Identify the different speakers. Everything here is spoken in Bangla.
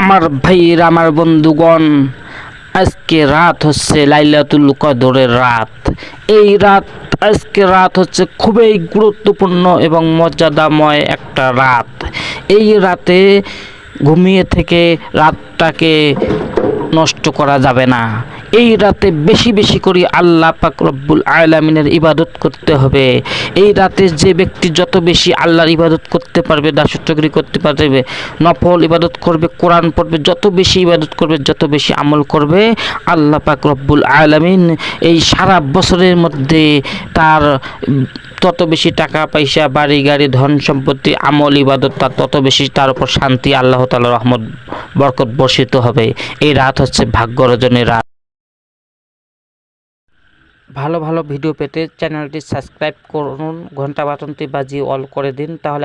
Speaker 1: আমার ভাইয়ের, আমার বন্ধুগণ, আজকে রাত হচ্ছে লাইলাতুল কদরের রাত। এই রাত, আজকে রাত হচ্ছে খুবই গুরুত্বপূর্ণ এবং মর্যাদাময় একটা রাত। এই রাতে ঘুমিয়ে থেকে রাতটাকে নষ্ট করা যাবে না। এই রাতে বেশি বেশি করে আল্লাহ পাক রব্বুল আলামিনের ইবাদত করতে হবে। এই রাতে যে ব্যক্তি যত বেশি আল্লাহর ইবাদত করতে পারবে দাসত্বগিরি করতে পারবে, নফল ইবাদত করবে, কোরআন পড়বে, যত বেশি ইবাদত করবে, যত বেশি আমল করবে, আল্লাহ পাক রব্বুল আলামিন এই সারা বছরের মধ্যে তার তত বেশি টাকা, পয়সা, বাড়ি, গাড়ি, ধন সম্পত্তি, আমল, ইবাদত তার তত বেশি, তার উপর শান্তি, আল্লাহ তাআলা রহমত, বরকত বর্ষিত হবে। এই রাত হচ্ছে ভাগ্য অর্জনের রাত। ভালো ভালো ভিডিও পেতে চ্যানেলটি সাবস্ক্রাইব করুন ঘণ্টা বাটনটি বাজিয়ে অল করে দিন তাহলে